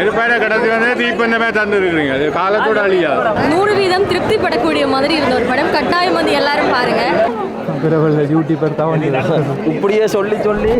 நெருப்பாட கடத்தி வந்து தீப்பந்தமே தந்து இருக்கிறீங்க அது காலத்தோட அழியா. நூறு வீதம் திருப்திப்படக்கூடிய மாதிரி இருந்த ஒரு படம். கட்டாயம் வந்து எல்லாரும் பாருங்க. பிரபல யூடியூபர் தான் வந்து இப்படியே சொல்லி சொல்லி.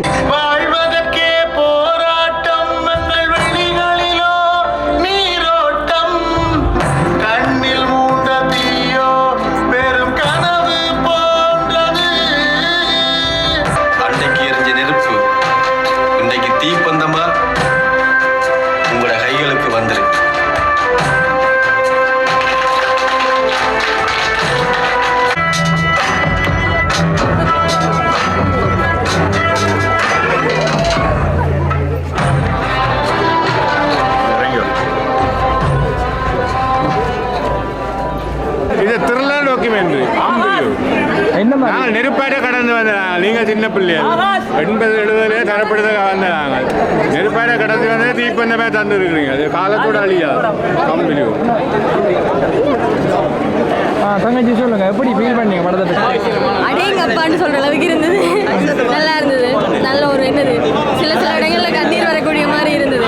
இது என்ன மாதிரி? நாங்கள் நெருப்பாட கடந்து வந்தாங்க நீங்கள் சின்ன பிள்ளைகள் எண்பது எழுபதுலேயே தரப்படுறதுக்கு வந்தாங்க நெருப்பாட கடந்து வந்து தீப்பந்தமே தந்து இருக்கிறீங்க அது காலத்தோட அழியா. கம்பெனி ஆ தங்கச்சி சொல்லுங்க. எப்படி ஃபீல் பண்ணீங்க படத்தை அடேங்க அப்பான்னு சொல்ற அளவுக்கு இருந்தது. நல்லா இருந்தது. நல்ல ஒரு என்னது? சில சில இடங்கள்ல கண்ணீர் வரக்கூடிய மாதிரி இருந்தது.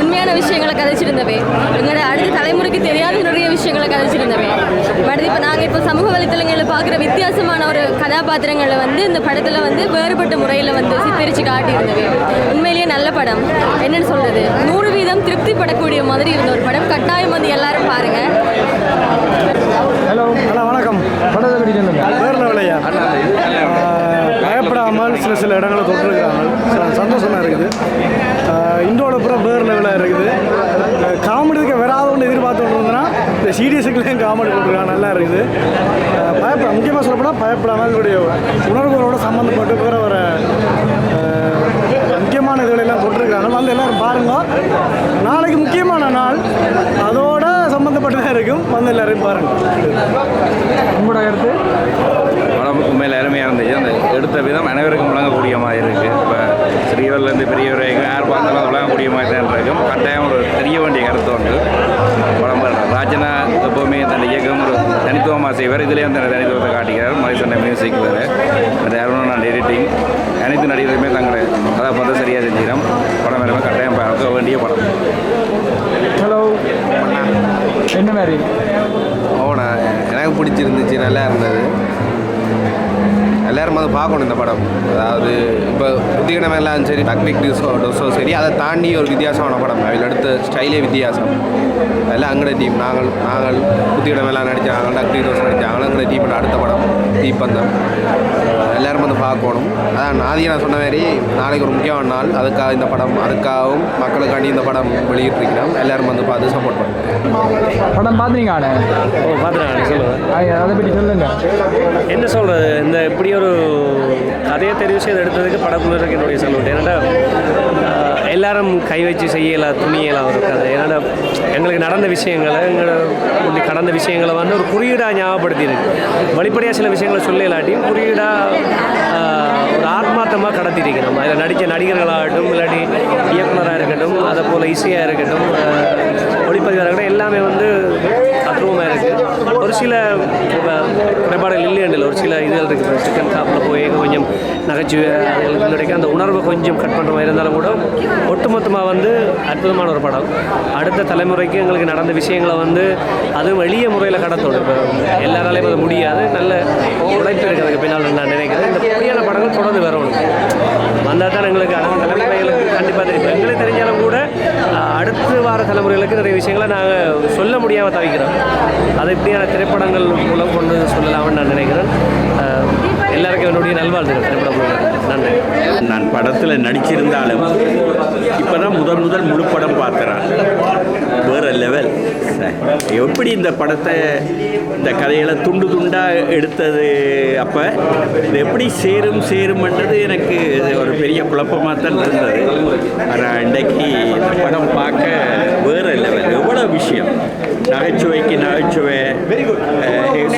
உண்மையான விஷயங்களை கதைச்சிருந்தவை எங்களோட அடுத்த தலைமுறைக்கு தெரியாத நிறைய விஷயங்களை கதைச்சிருந்தவை பட் இப்போ நாங்கள் இப்போ சமூக வலைத்தளங்களில் பார்க்குற வித்தியாசமான ஒரு கதாபாத்திரங்களை வந்து இந்த படத்தில் வந்து வேறுபட்ட முறையில் வந்து சித்தரித்து காட்டியிருந்தவை உண்மையிலேயே நல்ல படம். என்னன்னு சொல்றது? நூறு வீதம் திருப்திப்படக்கூடிய மாதிரி இருந்த ஒரு படம். கட்டாயம் வந்து எல்லாரும் பாருங்க. ஹலோ ஹலோ வணக்கம். படத்தை பற்றி சொல்லுங்க. வேறு லெவலையா பயப்படாமல் சில சில இடங்களை தொட்டிருக்கிறாங்க. சந்தோஷமாக இருக்குது. இண்டோட இன்றோட வேறு லெவலாக இருக்குது. காமெடிக்கு வராத ஒன்று எதிர்பார்த்து இருந்ததுன்னா இந்த சீரியஸுக்குலேயும் காமெடி போட்டுருக்காங்க. நல்லா இருக்குது. பயப்பட முக்கியமாக சொல்லப்போனால் பயப்படாமல் எங்களுடைய உணர்வுகளோட சம்மந்தப்பட்டு வேற வர முக்கியமான இதுகளெல்லாம் தொட்டிருக்காங்க வந்து எல்லாரும் பாருங்க. நாளைக்கு முக்கியமான நாள். அதோட சம்மந்தப்பட்டதாக இருக்கும். வந்து எல்லாரும் பாருங்கள் உங்களோட கருத்து? உடம்புக்கு உண்மையில் அருமையாக இருந்துச்சு அந்த எடுத்த விதம் அனைவருக்கும் வழங்கக்கூடிய மாதிரி இருக்குது இப்போ சிறியவர்லேருந்து பெரியவர் யார் பார்த்தாலும் வழங்கக்கூடிய மாதிரி தான் இருக்கும். கட்டாயம் ஒரு தெரிய வேண்டிய கருத்து உண்டு. பாருங்க. ராஜனா எப்போவுமே தன் இயக்கம் ஒரு தனித்துவமாக செய்வார். இதுலேயே அந்த தனித்துவத்தை காட்டிக்கிறார். மதிசண்ட மியூசிக் வேறு. அந்த அருணன் எடிட்டிங் அனைத்து நடிகருமே தங்களை கதாபாத்திரம் சரியாக செஞ்சிடும் படம் எல்லாமே கட்டாயம் பார்க்க வேண்டிய படம். ஹலோ என்ன மாதிரி? ஓனா எனக்கு பிடிச்சிருந்துச்சு நல்லா இருந்தது. எல்லாரும் வந்து பார்க்கணும் இந்த படம். அதாவது இப்போ புத்திகிழமை எல்லாம் சரி டக்னிக் டிஸோ டொஸோ சரி அதை தாண்டி ஒரு வித்தியாசமான படம். அதில் எடுத்த ஸ்டைலே வித்தியாசம். எல்லாம் அங்கட டீம் நாங்கள் நாங்கள் புத்திகிழமை எல்லாம் நடித்தாங்க டக்னிக் டோஸ் நடித்தாங்க அங்கட டீமோட அடுத்த படம் தீப்பந்தம். எல்லாரும் வந்து பார்க்கணும். அதான் நாதியை நான் சொன்ன மாதிரி நாளைக்கு ஒரு முக்கியமான நாள். அதுக்காக இந்த படம் அதுக்காகவும் மக்களுக்காண்டி இந்த படம் வெளியிட்டிருக்கிறோம். எல்லாரும் வந்து பார்த்து சப்போர்ட் பண்ணுவோம் படம் பார்த்தீங்க ஆனே ஓ பார்த்துருக்காங்க சொல்லுங்கள் அதை பற்றி சொல்லுங்க. என்ன சொல்கிறது இந்த இப்படி ஒரு கதையை தெரிவு செய்து எடுத்ததுக்கு படக்குழுருக்கு என்னுடைய சல்யூட் ஏன்னா எல்லாரும் கை வச்சு செய்யலாம் துணியலாம் ஒரு கதை ஏன்னா எங்களுக்கு நடந்த விஷயங்களை எங்களை முந்தி கடந்த விஷயங்களை வந்து ஒரு குறியீடாக ஞாபகப்படுத்தியிருக்கு வெளிப்படையாக சில விஷயங்களை சொல்ல குறியீடாக ஒரு ஆத்மார்த்தமாக கடத்திட்டு நம்ம அதில் நடித்த நடிகர்களாகட்டும் இல்லாட்டி இயக்குனராக இருக்கட்டும் அதை போல் இசையாக இருக்கட்டும் ஒளிப்பதிவாக இருக்கட்டும் எல்லாமே வந்து அற்புதமாக இருக்குது ஒரு சில குறைபாடுகள் இல்லையண்டில் ஒரு சில இதுகள் இருக்குது சிக்கன் காப்பில் போய் கொஞ்சம் நகைச்சுவை அதுகளுக்கு அந்த உணர்வை கொஞ்சம் கட் பண்ணுற மாதிரி இருந்தாலும் கூட ஒட்டுமொத்தமாக வந்து அற்புதமான ஒரு படம். அடுத்த தலைமுறைக்கு எங்களுக்கு நடந்த விஷயங்களை வந்து அதுவும் எளிய முறையில் கடத்தணும். இப்போ எல்லாராலையும் அது முடியாது. நல்ல உழைப்பு இருக்கிறதுக்கு பின்னால் நான் நினைக்கிறேன். இந்த புதியான படங்கள் தொடர்ந்து வரணும் வந்தால் தான் எங்களுக்கு அடுத்த தலைமுறைகளுக்கு கண்டிப்பாக தெரியும். எங்களுக்கு தெரிஞ்சாலும் கூட அடுத்த அடுத்து வார தலைமுறைகளுக்கு நிறைய விஷயங்களை நாங்கள் சொல்ல முடியாமல் தவிக்கிறோம். அதை இப்படியான திரைப்படங்கள் மூலம் கொண்டு சொல்லலாம்னு நான் நினைக்கிறேன். எல்லாருக்கும் என்னுடைய நல்வாழ்த்துக்கள் திரைப்படம் நன்றி. நான் படத்தில் நடிச்சிருந்தாலும் இப்போ தான் முதல் முதல் முழு படம் பார்க்குறேன் லெவல் எப்படி இந்த படத்தை இந்த கதையெல்லாம் துண்டு துண்டாக எடுத்தது அப்போ? இது எப்படி சேரும் சேரும்ன்றது எனக்கு ஒரு பெரிய குழப்பமாக தான் இருந்தது. ஆனால் இன்றைக்கு இந்த படம் பார்க்க வேற லெவல் எவ்வளோ விஷயம். நகைச்சுவைக்கு நகைச்சுவை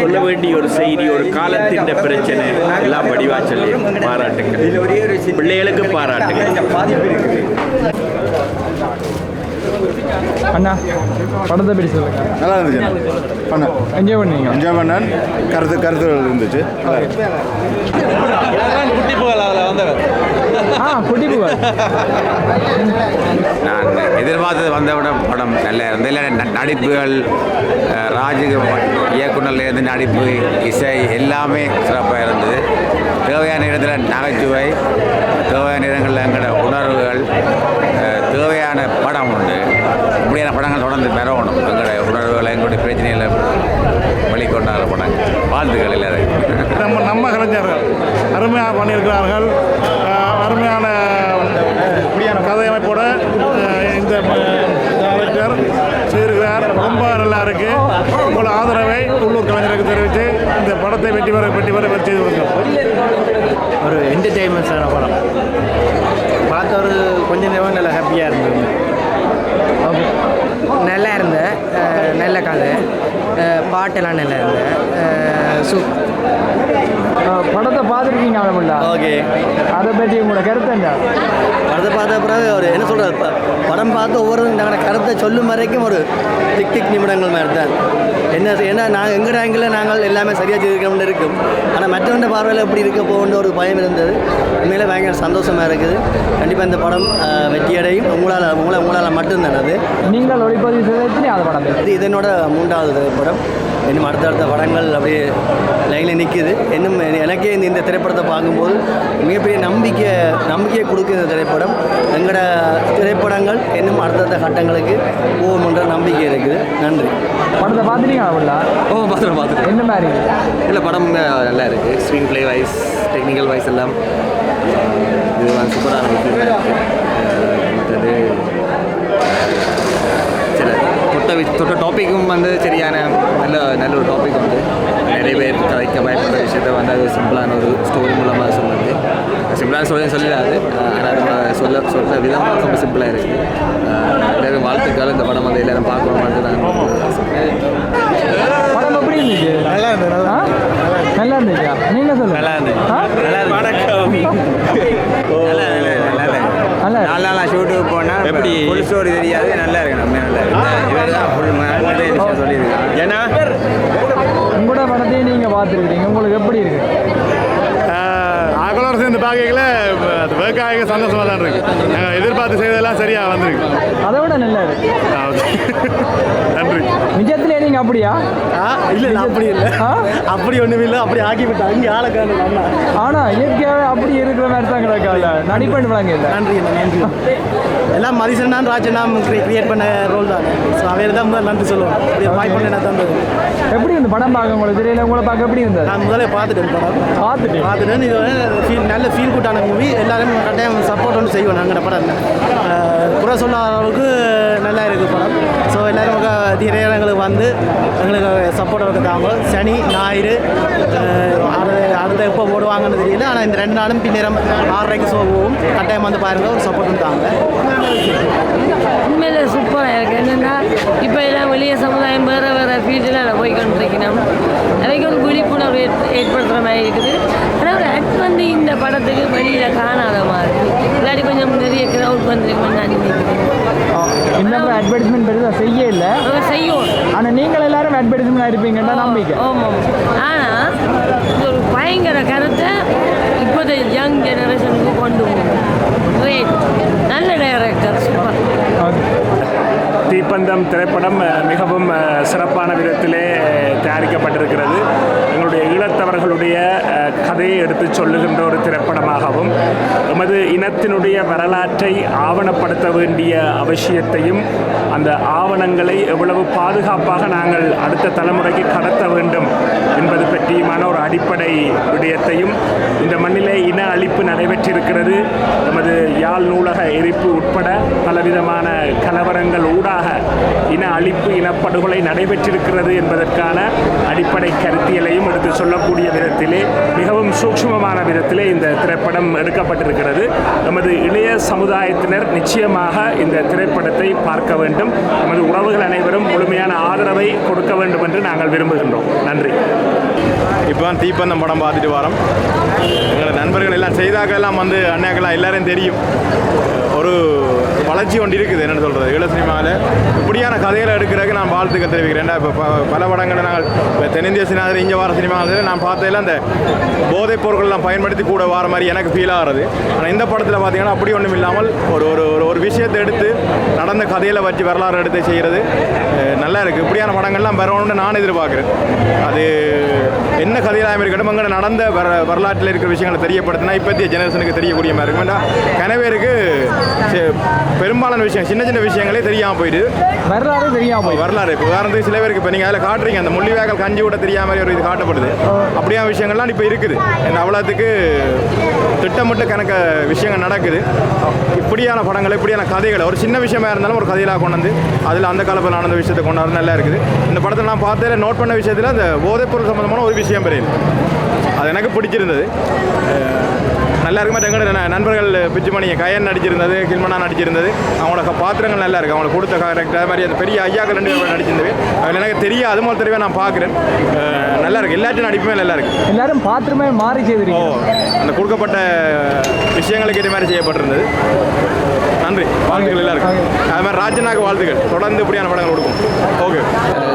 சொல்ல வேண்டிய ஒரு செய்தி ஒரு காலத்தின் பிரச்சனை எல்லாம் வடிவா சொல்லி பாராட்டுங்கள் பிள்ளைகளுக்கு பாராட்டுங்கள் அண்ணா படத்தை பற்றி சொல்லுங்க. நல்லா இருந்துச்சு பண்ண. என்ஜாய் பண்ணீங்க என்ஜாய் பண்ணேன். கருத்து கருத்துகள் இருந்துச்சு. குட்டி புகழ் அதில் வந்தவர் ஆ குட்டி புகழ் நான் எதிர்பார்த்தது வந்தவிட படம் நல்லா ந- நடிப்புகள் ராஜு இயக்குனர்லேருந்து நடிப்பு இசை எல்லாமே சிறப்பாக இருந்தது. தேவையான இடத்துல நகைச்சுவை தேவையான இடங்களில் எங்களோட உணர்வுகள் தேவையான படம் இப்படியான படங்கள் தொடர்ந்து பெறணும் எங்களோட உணர்வுகளை எங்களுடைய பிரச்சனைகளை வெளிக்கொண்டாட படம் வாழ்த்துக்கள் எல்லாரும் நம்ம நம்ம கலைஞர்கள் அருமையாக பண்ணியிருக்கிறார்கள். அருமையான கதையமைப்போட இந்த டைரக்டர் செய்திருக்கிறார். ரொம்ப நல்லா இருக்கு. உங்கள் ஆதரவை உள்ளூர் கலைஞருக்கு தெரிவித்து இந்த படத்தை வெற்றி பெற வெற்றி பெற வெற்றி செய்து ஒரு என்டர்டெயின்மெண்ட்ஸான படம். பார்த்த ஒரு கொஞ்ச நேரம் நல்லா ஹாப்பியாக இருந்தது. நல்லா இருந்தேன் நல்ல கதை. பாட்டெல்லாம் நல்லா இருந்தேன் சூ படத்தை பார்த்துருக்கீங்க ஆளுமில்ல ஓகே. அதை பற்றி உங்களோட கருத்து என்ன? படத்தை பார்த்த பிறகு ஒரு என்ன சொல்கிறது படம் பார்த்து ஒவ்வொரு நாங்கள் கருத்தை சொல்லும் வரைக்கும் ஒரு டிக் டிக் நிமிடங்கள் மாதிரி தான் என்ன ஏன்னா நாங்கள் எங்கள் ஆங்கிளில் நாங்கள் எல்லாமே சரியாக செய்திருக்கோம்னு இருக்கும். ஆனால் மற்றவங்க பார்வையில் எப்படி இருக்க போகணுன்ற ஒரு பயம் இருந்தது. உண்மையிலே பயங்கர சந்தோஷமாக இருக்குது. கண்டிப்பாக இந்த படம் வெற்றியடையும். உங்களால் உங்களை உங்களால் மட்டும்தான் அது. நீங்கள் ஒளிப்பதிவு செய்த படம்? இது? இது இதனோட மூன்றாவது படம். இன்னும் அடுத்தடுத்த படங்கள் அப்படியே லைனில் நிற்குது இன்னும் எனக்கே இந்த இந்த திரைப்படத்தை பார்க்கும்போது மிகப்பெரிய நம்பிக்கை நம்பிக்கையை கொடுக்குது இந்த திரைப்படம். எங்களோட திரைப்படங்கள் இன்னும் அடுத்தடுத்த கட்டங்களுக்கு போகும்ன்ற நம்பிக்கை இருக்குது. நன்றி. படத்தை பார்த்துட்டீங்க ஆளுமில்ல ஓ பார்த்துட்டு பார்த்துட்டு என்ன மாதிரி? இல்லை படம் நல்லா இருக்குது screenplay wise technical wise எல்லாம் இது சூப்பரான விஷயம் சில தொட்ட வி- தொட்ட டாப்பிக்கும் வந்து சரியான நல்ல நல்ல ஒரு டாபிக் வந்து நிறைய பேர் கலைக்க பயப்படுற விஷயத்த வந்து அது சிம்பிளான ஒரு ஸ்டோரி மூலமாக சொல்லுது. சிம்பிளான ஸ்டோரி சொல்லிடாது ஆனால் நம்ம சொல்ல சொல்கிற விதம் ரொம்ப சிம்பிளாக இருக்குது எல்லாரும் வாழ்த்துக்கள். இந்த படம் வந்து எல்லாரும் பார்க்கணும் நான் படம் எப்படி இருந்துச்சு நல்லா இருந்தது நல்லா இருந்துச்சா நீங்க சொல்லுங்க நல்லா இருந்துச்சு வணக்கம் நல்லா இருக்கு. நாலு நாளாக ஷூட்டுக்கு போனால் எப்படி? ஃபுல் ஸ்டோரி தெரியாது நல்லா இருக்கு நம்ம நல்லா இருக்கு இவர் தான் ஃபுல் விஷயம் சொல்லியிருக்காங்க ஏன்னா உங்களோட படத்தையும் நீங்க பார்த்துருக்கீங்க உங்களுக்கு எப்படி இருக்கு ஆகலோட சேர்ந்து பார்க்கல அது ஒர்க் ஆக சந்தோஷமாக தான் இருக்கு. நாங்கள் எதிர்பார்த்து செய்ததெல்லாம் சரியாக வந்திருக்கு. அதை விட நல்லா இருக்கு. நன்றி. நிஜத்திலே நீங்க அப்படியா? இல்லை இல்லை அப்படி இல்லை? அப்படி ஒன்றும் இல்லை. அப்படி ஆக்கி விட்டு அங்கே ஆளை காணும் அண்ணா. ஆனா இயற்கையாவே அப்படி இருக்கிற மாதிரி தான் கிடக்கால நடிப்பேன் விளங்க இல்லை. நன்றி நன்றி. எல்லாம் மதிசனான் ராஜனாம் கிரியேட் பண்ண ரோல் தான். ஸோ அவையில் தான் முதல்ல நன்றி சொல்லுவோம். அப்படி வாய்ப்பு என்ன தந்தது. எப்படி இந்த படம் பார்க்க உங்களுக்கு தெரியல உங்களை பார்க்க எப்படி இருந்தது? நான் முதல்ல பார்த்துட்டேன் படம். பார்த்துட்டு பார்த்துட்டேன். இது வந்து ஃபீல் நல்ல ஃபீல் குட்டான மூவி எல்லாரும் கட்டாயம் சப்போர்ட் ஒன்று செய்வோம் நாங்கள் படம். குறை சொல்லாத அளவுக்கு நல்லா இருக்குது படம். ஸோ எல்லாரும் திரையரங்களுக்கு வந்து எங்களுக்கு சப்போர்ட் தாங்க சனி ஞாயிறு அடுத்த எப்போ போடுவாங்கன்னு தெரியல. ஆனால் இந்த ரெண்டு நாளும் பின்னேரம் ஆறரைக்கு ஷோ போகும். கட்டாயம் வந்து பாருங்கள் ஒரு சப்போர்ட் தாங்க உண்மையில சூப்பராக இருக்குது என்னென்னா இப்போ எல்லாம் வெளிய சமுதாயம் வேறு வேறு ஃபீல்டில் போய் கொண்டிருக்கணும் அவைக்கு ஒரு விழிப்புணர்வு ஏற்- ஏற்படுத்துகிற மாதிரி இருக்குது. ஆனால் ஒரு ஆக்ட் வந்து இந்த படத்துக்கு வெளியில் காணாத மாதிரி. இல்லாட்டி கொஞ்சம் நிறைய க்ரௌட் வந்துருக்குன்னு நான் இன்னும் அட்வர்டைஸ்மெண்ட் பெருசா செய்ய இல்லை செய்யும் ஆனா நீங்கள் எல்லாரும் அட்வர்டைஸ்மெண்ட் இருப்பீங்கன்னா நம்பிக்கை. ஆமாம். ஆனால் இது ஒரு பயங்கர கருத்தை இப்போதைய யங் ஜெனரேஷனுக்கு கொண்டு போகும். Great. நல்ல டைரக்டர் சூப்பர் தீப்பந்தம் திரைப்படம் மிகவும் சிறப்பான விதத்திலே தயாரிக்கப்பட்டிருக்கிறது. நம்முடைய ஈழத்தவர்களுடைய கதையை எடுத்து சொல்லுகின்ற ஒரு திரைப்படமாகவும் எமது இனத்தினுடைய வரலாற்றை ஆவணப்படுத்த வேண்டிய அவசியத்தையும் அந்த ஆவணங்களை எவ்வளவு பாதுகாப்பாக நாங்கள் அடுத்த தலைமுறைக்கு கடத்த வேண்டும் என்பது பற்றியுமான ஒரு அடிப்படை விடயத்தையும் இந்த மண்ணில் இன அழிப்பு நடைபெற்றிருக்கிறது. நமது யாழ் நூலக எரிப்பு உட்பட பலவிதமான கலவரங்கள் ஊடாக இன அழிப்பு இனப்படுகொலை நடைபெற்றிருக்கிறது என்பதற்கான அடிப்படை கருத்தியலையும் எடுத்து சொல்லக்கூடிய விதத்திலே மிகவும் சூக்ஷ்மமான விதத்திலே இந்த திரைப்படம் எடுக்கப்பட்டிருக்கிறது. நமது இளைய சமுதாயத்தினர் நிச்சயமாக இந்த திரைப்படத்தை பார்க்க வேண்டும். நமது உறவுகள் அனைவரும் முழுமையான ஆதரவை கொடுக்க வேண்டும் என்று நாங்கள் விரும்புகின்றோம். நன்றி. இப்போ தான் தீப்பந்தம் படம் பார்த்துட்டு வரோம். எங்களோட நண்பர்கள் எல்லாம் செய்தாக்கெல்லாம் வந்து அண்ணாக்கெல்லாம் எல்லாரையும் தெரியும். ஒரு வளர்ச்சி கொண்டு இருக்குது. என்னென்னு சொல்கிறது ஈழ சினிமாவில் இப்படியான கதைகளை எடுக்கிறதுக்கு நான் வாழ்த்துக்க தெரிவிக்கிறேன். இப்போ பல படங்களை நாங்கள் இப்போ தென்னிந்திய சினிமாவில் இங்கே வார சினிமாவில் நான் பார்த்ததில் அந்த போதைப் பொருட்கள்லாம் பயன்படுத்தி கூட வர மாதிரி எனக்கு ஃபீல் ஆகிறது. ஆனால் இந்த படத்தில் பார்த்தீங்கன்னா அப்படி ஒன்றும் இல்லாமல் ஒரு ஒரு ஒரு ஒரு விஷயத்தை எடுத்து நடந்த கதையில் வச்சு வரலாறு எடுத்து செய்கிறது நல்லா இருக்குது இப்படியான படங்கள்லாம் வரணும்னு நான் எதிர்பார்க்குறேன். அது என்ன கதையிலாக இருக்கட்டும் அங்கே நடந்த வர வரலாற்றில் இருக்கிற விஷயங்களை தெரியப்படுத்தினா இப்போத்திய ஜெனரேஷனுக்கு தெரியக்கூடிய மாதிரி இருக்கும். கனவேருக்கு பெரும்பாலான விஷயம் சின்ன சின்ன விஷயங்களே தெரியாமல் போயிடுது. வரலாறு தெரியாமல் போய் வரலாறு இப்போ உதாரணத்துக்கு சில பேருக்கு இப்போ நீங்கள் அதில் காட்டுறீங்க அந்த முள்ளிவாய்க்கால் கஞ்சி கூட தெரியாம மாதிரி ஒரு இது காட்டப்படுது. அப்படியான விஷயங்கள்லாம் இப்போ இருக்குது. என்ன அவ்வளோத்துக்கு திட்டமிட்டு கணக்க விஷயங்கள் நடக்குது. இப்படியான படங்கள் இப்படியான கதைகளை ஒரு சின்ன விஷயமா இருந்தாலும் ஒரு கதையிலாக கொண்டு வந்து அதில் அந்த காலத்தில் நடந்த விஷயத்தை கொண்டாடு நல்லா இருக்குது. இந்த படத்தை நான் பார்த்ததில் நோட் பண்ண விஷயத்தில் அந்த போதைப்பொருள் சம்மந்தமான ஒரு விஷயம் பெரியது. அது எனக்கு பிடிச்சிருந்தது. நல்லா இருக்கு மற்ற எங்களோட ந- நண்பர்கள் பிச்சுமணி கயன் நடிச்சிருந்தது கில்மனா நடிச்சிருந்தது. அவங்களோட பாத்திரங்கள் நல்லா இருக்கு அவங்களுக்கு கொடுத்த கேரக்டர் அது மாதிரி அந்த பெரிய ஐயாக்கள் ரெண்டு பேரும் நடிச்சிருந்தது. அதில் எனக்கு தெரியும் அது மாதிரி தெரியவே நான் பார்க்குறேன். நல்லா இருக்கு எல்லாத்தையும் நடிப்புமே நல்லா இருக்கு எல்லாரும் பாத்திரமே மாறி ஓ செய்திருக்கீங்க அந்த கொடுக்கப்பட்ட விஷயங்களுக்கு ஏற்ற மாதிரி செய்யப்பட்டிருந்தது. நன்றி. வாழ்த்துக்கள் எல்லாருக்கும். அது மாதிரி ராஜனாக்கு வாழ்த்துக்கள். தொடர்ந்து இப்படியான படங்கள் கொடுக்கும். ஓகே.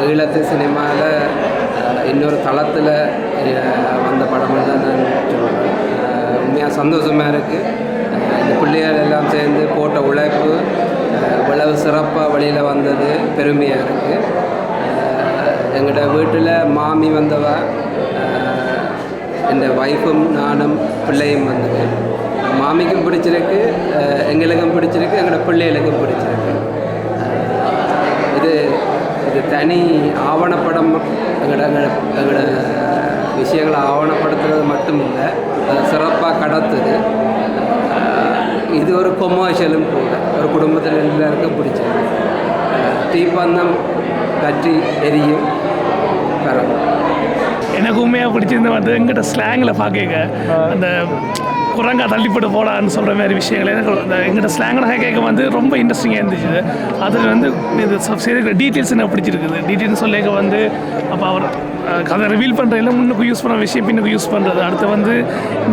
ஈழத்து சினிமாவில் இன்னொரு தளத்தில் வந்த படம்னு தான் நான் சொல்கிறேன் சந்தோஷமாக இருக்குது இந்த பிள்ளைகள் எல்லாம் சேர்ந்து போட்ட உழைப்பு இவ்வளவு சிறப்பாக வழியில் வந்தது பெருமையாக இருக்குது எங்களோட வீட்டில் மாமி வந்தவ என் ஒய்ஃபும் நானும் பிள்ளையும் வந்தது. மாமிக்கும் பிடிச்சிருக்கு எங்களுக்கும் பிடிச்சிருக்கு எங்களோட பிள்ளைகளுக்கும் பிடிச்சிருக்கு. இது இது தனி ஆவணப்படம் எங்களோட எங்களோட எங்களோட விஷயங்களை ஆவணப்படுத்துறது மட்டும் இல்லை சிறப்பாக கடத்துது இது ஒரு கொமர்ஷியலும் கூட ஒரு குடும்பத்தில் எல்லாருக்கும் அஹ் தீப்பந்தம் பற்றி எரியும் பரவும் எனக்கு உண்மையாக பிடிச்சிருந்து வந்து எங்கிட்ட ஸ்லாங்கில் பார்க்க அந்த குரங்கா தள்ளிப்பட்டு போடான்னு சொல்கிற மாதிரி விஷயங்கள் எனக்கு அந்த எங்கிட்ட ஸ்லாங்கில் கேட்க வந்து ரொம்ப இன்ட்ரெஸ்டிங்காக இருந்துச்சு அதில் வந்து இது சரி டீட்டெயில்ஸ் எனக்கு பிடிச்சிருக்குது டீட்டெயில்ஸ் சொல்லிக்க வந்து அப்போ அவர் கதை ரிவீல் பண்ணுறதுல முன்னுக்கு யூஸ் பண்ண விஷயம் பின்னுக்கு யூஸ் பண்ணுறது அடுத்து வந்து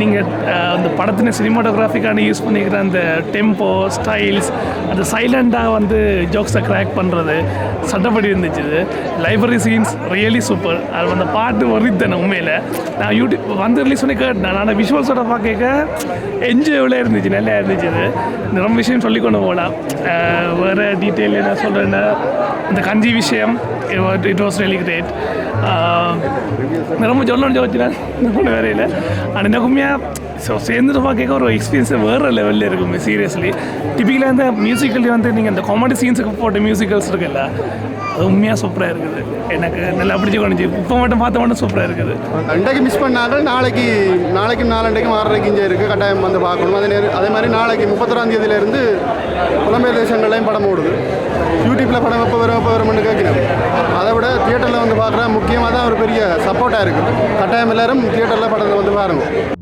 நீங்கள் அந்த படத்தின சினிமாட்டோகிராஃபிக்கான யூஸ் பண்ணிக்கிற அந்த டெம்போ ஸ்டைல்ஸ் அந்த சைலண்டாக வந்து ஜோக்ஸை க்ராக் பண்ணுறது சட்டப்படி இருந்துச்சு. லைப்ரரி சீன்ஸ் ரியலி சூப்பர் அது அந்த பாட்டு வருத்தேன் உண்மையில். நான் யூடியூப் வந்து ரிலீஸ் பண்ணி கேட்டேன். நான் விஷுவல்ஸோட பார்க்க என்ஜாயபிளாக இருந்துச்சு. நல்லா இருந்துச்சு இது ரொம்ப விஷயம் சொல்லி கொண்டு போகலாம். வேறு டீட்டெயில் என்ன சொல்கிறேன்னா இந்த கஞ்சி விஷயம் இட் வாஸ் ரியலி கிரேட் ரொம்ப சொல்லணும்னு யோசிச்சேன் ஒன்றும் வேற இல்லை ஆனால் எனக்கு உண்மையாக ஸோ சேர்ந்துட்டு பார்க்க ஒரு எக்ஸ்பீரியன்ஸ் வேறு லெவலில் இருக்கும் சீரியஸ்லி டிப்பிக்கலாக இந்த மியூசிக்கல் வந்து நீங்கள் இந்த காமெடி சீன்ஸுக்கு போட்ட மியூசிக்கல்ஸ் இருக்குல்ல அது உண்மையாக சூப்பராக இருக்குது. எனக்கு நல்லா பிடிச்சி கொண்டுச்சு இப்போ மட்டும் பார்த்த மட்டும் சூப்பராக இருக்குது. இன்றைக்கு மிஸ் பண்ணார்கள் நாளைக்கு நாளைக்கு நாலண்டைக்கும் ஆறரைக்கு இங்கே இருக்குது கட்டாயம் வந்து பார்க்கணும். அதே நேரம் அதே மாதிரி நாளைக்கு முப்பத்தொறாம் தேதியிலேருந்து புலம்பெயர் தேசங்கள்லையும் படம் ஓடுது. யூடியூப்பில் படம் எப்போ வரும் எப்போ வரும்னு கேட்கிறேன். அதை விட தியேட்டரில் வந்து பார்க்குற முக்கியமாக தான் ஒரு பெரிய சப்போர்ட்டாக இருக்குது. கட்டாயம் எல்லாரும் தியேட்டரில் படத்தை வந்து பாருங்கள்